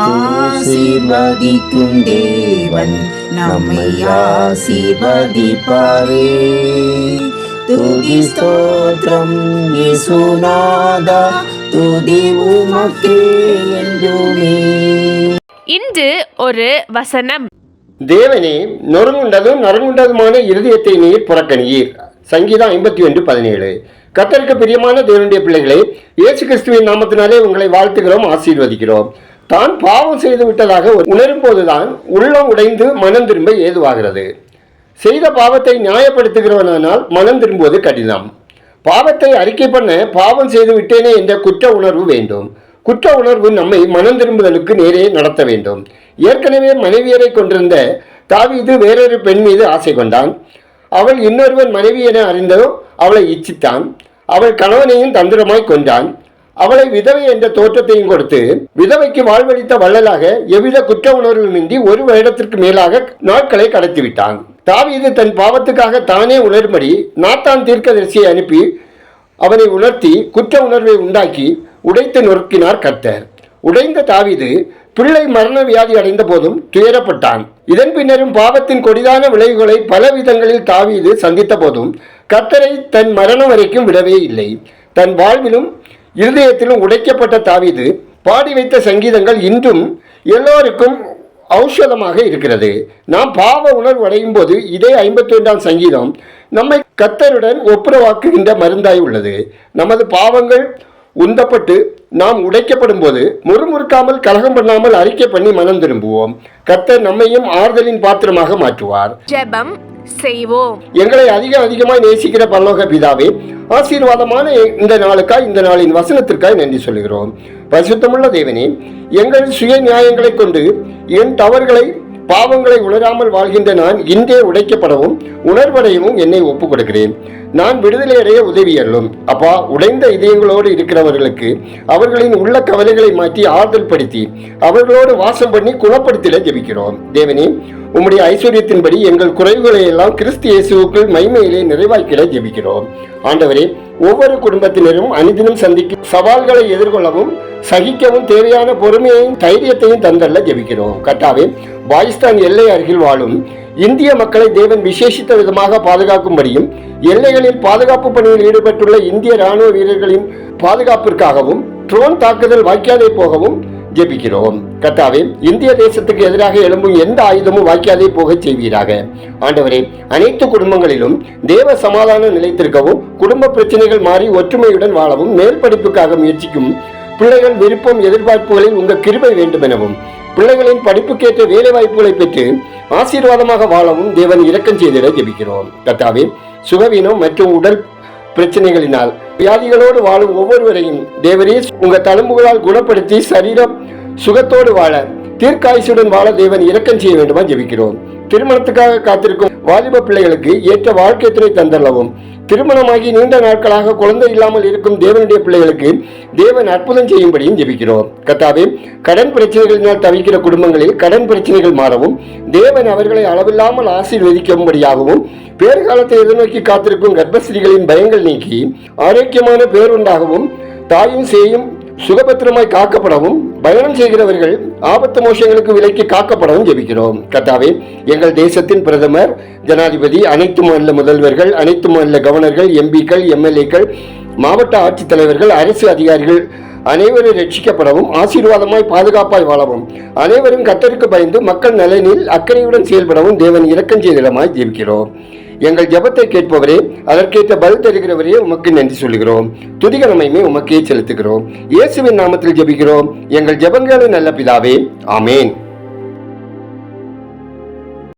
ஆசீர்வதிக்கும் தேவன் நம்மை ஆசீர்வதிப்பாரே. துதி ஸ்தோத்திரம் இயேசுநாதா துதி உமக்கே என்றுமே. இன்று ஒரு வசனம். தேவனே நொறுங்குண்டதும் நறுங்குண்டதுமான இருதயத்தை நீர் புறக்கணியீர். சங்கீதம் ஐம்பத்தி ஒன்று பதினேழு. கத்தருக்கு பிரியமான தேவனுடைய பிள்ளைகளே இயேசு கிறிஸ்துவின் நாமத்தினாலே உங்களை வாழ்த்துகிறோம் ஆசீர்வதிக்கிறோம். தான் பாவம் செய்து விட்டதாக உணரும் போதுதான் உள்ளம் உடைந்து மனம் திரும்ப ஏதுவாகிறது. செய்த பாவத்தை நியாயப்படுத்துகிறவனானால் மனம் திரும்புவது கடினம். பாவத்தை அறிக்கை பண்ண பாவம் செய்து விட்டேனே என்ற குற்ற உணர்வு வேண்டும். குற்ற உணர்வு நம்மை மனம் திரும்புதலுக்கு நேரே நடத்த வேண்டும். ஏற்கனவே மனைவியரை கொண்டிருந்த தாவீது வேறொரு பெண் மீது ஆசை கொண்டான். அவள் இன்னொருவன் மனைவி என அறிந்தோ அவளை இச்சித்தான். அவள் கணவனையும் தந்திரமாய் கொண்டான் அவளை விதவை என்ற தோற்றத்தையும் கொடுத்து விதவைக்கு வாழ்வளித்த வள்ளலாக எவ்வித குற்ற உணர்வுமின்றி ஒரு வருடத்திற்கு மேலாக நாட்களை கடத்திவிட்டான். தாவீது தன் பாவத்துக்காக தானே உணரும்படி நாத்தான் தீர்க்கதரிசியை அனுப்பி அவனை உணர்த்தி குற்ற உணர்வை உண்டாக்கி உடைத்து நொறுக்கினார் கர்த்தர். உடைந்த தாவீது பிள்ளை மரண வியாதி அடைந்த போதும் துயரப்பட்டான். இதன் பின்னரும் பாவத்தின் கொடிதான விளைவுகளை பல விதங்களில் தாவீது சந்தித்த போதும் கர்த்தரை தன் மரணம் வரைக்கும் விடவே இல்லை. தன் வாழ்விலும் இருதயத்திலும் உடைக்கப்பட்ட தாவீது பாடி வைத்த சங்கீதங்கள் இன்றும் எல்லோருக்கும் ஔஷதமாக இருக்கிறது. நாம் பாவ உணர்வு அடையும் போது இதே ஐம்பத்தி ஒன்றாம் சங்கீதம் நம்மை கத்தருடன் ஒப்புரவாக்குகின்ற மருந்தாய் உள்ளது. நமது பாவங்கள் உந்தப்பட்டு நாம் உடைக்கப்படும் போது முறுமுறுக்காமல் கலகம் பண்ணாமல் அறிக்கை பண்ணி மனம் திரும்புவோம். கத்தர் நம்மையும் ஆறுதலின் பாத்திரமாக மாற்றுவார். ஜெபம் செய்வோம். எங்களை அதிக அதிகமாய் நேசிக்கிற பரலோக பிதாவே ஆசீர்வாதமான இந்த நாளுக்காய் இந்த நாளின் வசனத்திற்காய் நன்றி சொல்கிறோம் பரிசுத்தமுள்ள தேவனே எங்கள் சுய நியாயங்களைக் கொண்டு என் தவறுகளை பாவங்களை உணராமல் வாழ்கின்ற நான் இன்றே உடைக்கப்படவும் உணர்வடையவும் என்னை ஒப்புக் கொடுக்கிறேன் நான் விடுதலை அடைய உதவியல்லும் அப்பா உடைந்த இதயங்களோடு இருக்கிறவர்களுக்கு அவர்களின் உள்ள கவலைகளை மாற்றி ஆறுதல் படுத்தி அவர்களோடு வாசம் பண்ணி குணப்படுத்திட ஜெபிக்கிறோம். தேவனே உம்முடைய ஐஸ்வர்யத்தின்படி எங்கள் குறைவுகளை எல்லாம் கிறிஸ்து இயேசுவுக்குள் மைமையிலே நிறைவாக்கிட ஜெபிக்கிறோம். ஆண்டவரே ஒவ்வொரு குடும்பத்தினரும் அனுதினம் சந்திக்கும் சவால்களை எதிர்கொள்ளவும் சகிக்கவும் தேவையான பொறுமையையும் தைரியத்தையும் தந்தள்ள ஜெபிக்கிறோம். கட்டாவே பாகிஸ்தான் எல்லை அருகில் வாழும் இந்திய மக்களை தேவன் விசேஷித்த விதமாக பாதுகாக்கும்படியும் எல்லைகளில் பாதுகாப்பு பணியில் ஈடுபட்டுள்ள இந்திய ராணுவ வீரர்களின் பாதுகாப்பிற்காகவும் ட்ரோன் தாக்குதல் வாய்க்காதே போகவும் ஜெபிக்கிறோம். கத்தாவே இந்திய தேசத்துக்கு எதிராக எழும்பும் எந்த ஆயுதமும் வாய்க்காதே போகச் செய்வீராக. ஆண்டவரே அனைத்து குடும்பங்களிலும் தேவ சமாதானம் நிலைத்திருக்கவும் குடும்ப பிரச்சனைகள் மாறி ஒற்றுமையுடன் வாழவும் மேற்படிப்புக்காக முயற்சிக்கும் பிள்ளைகள் விருப்பம் எதிர்பார்ப்புகளில் உங்கள் கிருபை வேண்டும் எனவும் பிள்ளைகளின் படிப்புக்கேற்ற வேலை வாய்ப்புகளை பெற்று ஆசீர்வாதமாக வாழவும் தேவன் இரக்கம் செய்திட ஜெபிக்கிறோம். கத்தாவே சுகவீனம் மற்றும் உடல் பிரச்சனைகளினால். வியாதிகளோடு வாழும் ஒவ்வொருவரையும் தேவரே உங்க தழும்புகளால் குணப்படுத்தி சரீரம் சுகத்தோடு வாழ தீர்க்காயுசுடன் வாழ தேவன் இரக்கம் செய்ய வேண்டுமா ஜெபிக்கிறோம் திருமணத்துக்காக காத்திருக்கும் வாலிப பிள்ளைகளுக்கு ஏற்ற வாழ்க்கை துறை தந்தளவும் திருமணமாகி நீண்ட நாட்களாக குழந்தை இல்லாமல் இருக்கும் தேவனுடைய பிள்ளைகளுக்கு தேவன் அற்புதம் செய்யும்படியும் ஜெபிக்கிறோம். கத்தாவே கடன் பிரச்சனைகளினால் தவிக்கிற குடும்பங்களில் கடன் பிரச்சனைகள் மாறவும் தேவன் அவர்களை அளவில்லாமல் ஆசீர்வதிக்கும்படியாகவும் பேறுகாலத்தை எதிர்நோக்கி காத்திருக்கும் கர்ப்பஸ்திரிகளின் பயங்கள் நீக்கி ஆரோக்கியமான பேருண்டாகவும் தாயும் சேயும் சுகபத்திரமாய் காக்கப்படவும் பயணம் செய்கிறவர்கள் ஆபத்து மோசங்களுக்கு விலைக்கு காக்கப்படவும் ஜெபிக்கிறோம். கத்தாவே எங்கள் தேசத்தின் பிரதமர் ஜனாதிபதி அனைத்து மாநில முதல்வர்கள் அனைத்து மாநில கவர்னர்கள் எம்பிக்கள் எம்எல்ஏக்கள் மாவட்ட ஆட்சித்தலைவர்கள் அரசு அதிகாரிகள் அனைவரும் ரட்சிக்கப்படவும் ஆசீர்வாதமாய் பாதுகாப்பாய் வாழவும். அனைவரும் கத்தருக்கு பயந்து மக்கள் நலனில் அக்கறையுடன் செயல்படவும் தேவன் இரக்கம் செய்திடமாய் ஜெபிக்கிறோம். எங்கள் ஜபத்தை கேட்பவரே அதற்கேற்ற பதில் தருகிறவரே உமக்கு நன்றி சொல்கிறோம் துதிகரமையுமே உமக்கே செலுத்துகிறோம். இயேசுவின் நாமத்தில் ஜெபிக்கிறோம். எங்கள் ஜெபங்களும் நல்ல பிதாவே. ஆமேன்.